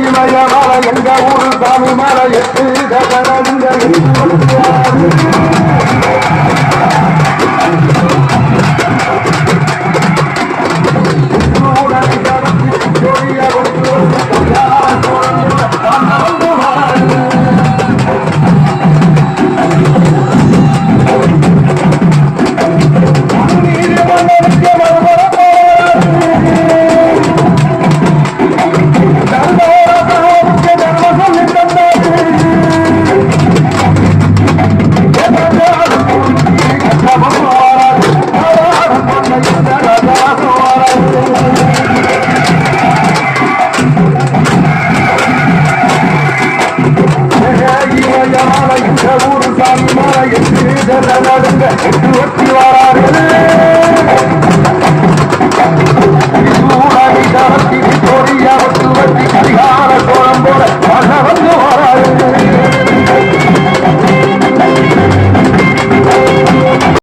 இமய இமயமலை எங்க ஊரு சாமி மலை எட்டு தகனங்க ஊரு எட்டு தகனங்க எட்டு வட்டி வாரார்கள்